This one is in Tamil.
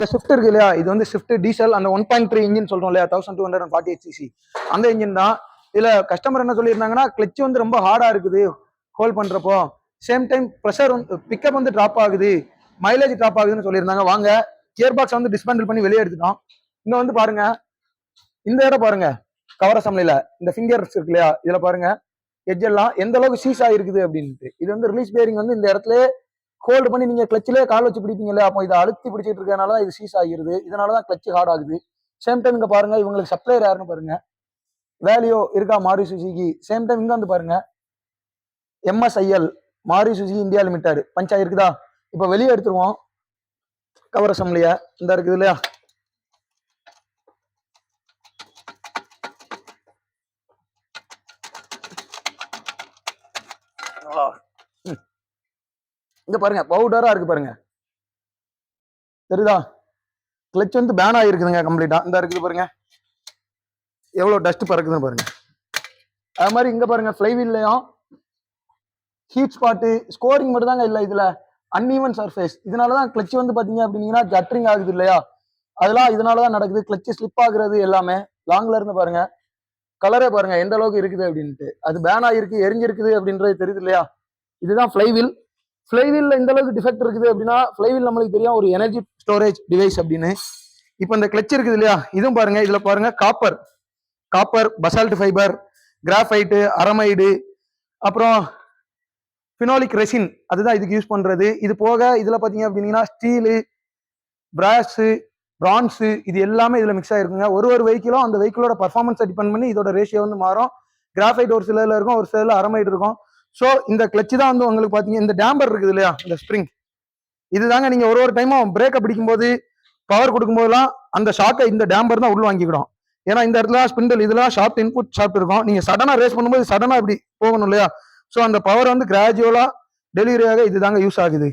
இந்த ஷிஃப்ட் இருக்கு இல்லையா? இது வந்து ஷிஃப்ட் டீசல் அந்த ஒன் பாயிண்ட் த்ரீ இன்ஜின் சொல்றோம் இல்லையா? Thousand two hundred forty eight CC அந்த இன்ஜின் தான். இதுல கஸ்டமர் என்ன சொல்லியிருந்தாங்கன்னா கிளச் வந்து ரொம்ப ஹார்டா இருக்குது. ஹோல்ட் பண்றப்போ சேம் டைம் ப்ரெஷர் வந்து பிக்கப் வந்து ட்ராப் ஆகுது. மைலேஜ் ட்ராப் ஆகுதுன்னு சொல்லியிருந்தாங்க. வாங்க கியர் பாக்ஸ் வந்து டிஸ்பேண்டில் பண்ணி வெளியே எடுத்துட்டோம். இங்க வந்து பாருங்க. இந்த இடம் பாருங்க. கவர் அசம்பிளில இந்த ஃபிங்கர்ஸ் இருக்கு இல்லையா? இதுல பாருங்க. எஜ் எல்லாம் எந்த அளவுக்கு சீஸ் ஆயிருக்குது அப்படின்ட்டு. இது வந்து ரிலீஸ் பேரிங் வந்து இந்த இடத்துல ஹோல்டு பண்ணி நீங்க கிளச்சிலே கால் வச்சு பிடிப்பீங்க அப்போ இதை அழுத்தி பிடிச்சிட்டு இருக்கனால தான் இது சீஸ் ஆகிருது. இதனால தான் கிளச்சு ஹார்ட் ஆகுது. சேம் டைம் இங்க பாருங்க இவங்களுக்கு சப்ளையர் யாருன்னு பாருங்க. வேல்யூ இருக்கா? மாரி சுசுகி. சேம் டைம் இங்க வந்து பாருங்க. எம்எஸ்ஐஎல் மாரி சுசுகி இந்தியா லிமிடெட் பஞ்சாயத்து இருக்குதா இப்போ வெளியே எடுத்துருவோம். கவர் அசம்பிளிய இந்த இருக்குது இல்லையா? Oh. ம். இங்க பாருங்க பவுடரா இருக்கு பாருங்க. தெரியுதா? கிளச் வந்து பேன் ஆகிருக்குதுங்க கம்ப்ளீட்டா இந்த இருக்குது பாருங்க. எவ்வளோ டஸ்ட் பறக்குதுன்னு பாருங்க. அது மாதிரி இங்க பாருங்க ஃப்ளைவீல்லையும் ஹீட் ஸ்பாட்டு ஸ்கோரிங் மட்டும் தாங்க இல்லை இதுல. அன்ஈவன் சர்ஃபேஸ் இதனால தான் கிளச் வந்து பாத்தீங்க அப்படின்னீங்கன்னா ஜட்ரிங் ஆகுது இல்லையா? அதெல்லாம் இதனால தான் நடக்குது. கிளச் ஸ்லிப் ஆகுறது எல்லாமே. லாங்ல இருந்து பாருங்க. கலரே பாருங்க எந்த அளவுக்கு இருக்குது அப்படின்ட்டு. அது பேன் ஆகிருக்கு எரிஞ்சிருக்குது அப்படின்றது தெரியுது இல்லையா? இதுதான் ஃப்ளைவில் ஃப்ளைவீல்ல இந்த அளவுக்கு டிஃபெக்ட் இருக்குது அப்படின்னா ஃப்ளைவில் நம்மளுக்கு தெரியும் ஒரு எனர்ஜி ஸ்டோரேஜ் டிவைஸ் அப்படின்னு. இப்போ இந்த கிளச் இருக்குது இல்லையா? இதுவும் பாருங்க இதுல பாருங்க copper copper basalt fibre graphite aramid அப்புறம் ஃபினோலிக் ரெசின் அதுதான் இதுக்கு யூஸ் பண்றது. இது போக இதுல பாத்தீங்க அப்படின்னா ஸ்டீலு பிராஸு பிரான்ஸு இது எல்லாமே இதுல மிக்ஸ் ஆயிருக்குங்க. ஒரு ஒரு வெஹிக்கிளும் அந்த வெஹிக்கிளோட பர்ஃபார்மன்ஸை டிபெண்ட் பண்ணி இதோட ரேஷியோ வந்து மாறும். கிராஃபைட் ஒரு சிலர்ல இருக்கும் ஒரு சிலர்ல அரமைடு இருக்கும். ஸோ இந்த கிளச்சு தான் வந்து உங்களுக்கு பார்த்தீங்கன்னா இந்த டேம்பர் இருக்குது இல்லையா இந்த ஸ்ப்ரிங் இதுதாங்க நீங்க ஒரு ஒரு டைமும் பிரேக்கை பிடிக்கும்போது பவர் கொடுக்கும்போதெல்லாம் அந்த ஷாக்கை இந்த டேம்பர் தான் உள்ள வாங்கிக்கிடும். ஏன்னா இந்த இடத்துல ஸ்பிண்டல் இதெல்லாம் ஷார்ட் இன்புட் ஷார்ட் இருக்கும். நீங்க சடனா ரேஸ் பண்ணும்போது சடனா இப்படி போகணும் இல்லையா? ஸோ அந்த பவர் வந்து கிராஜுவலா டெலிவரி ஆக இதுதாங்க யூஸ் ஆகுது.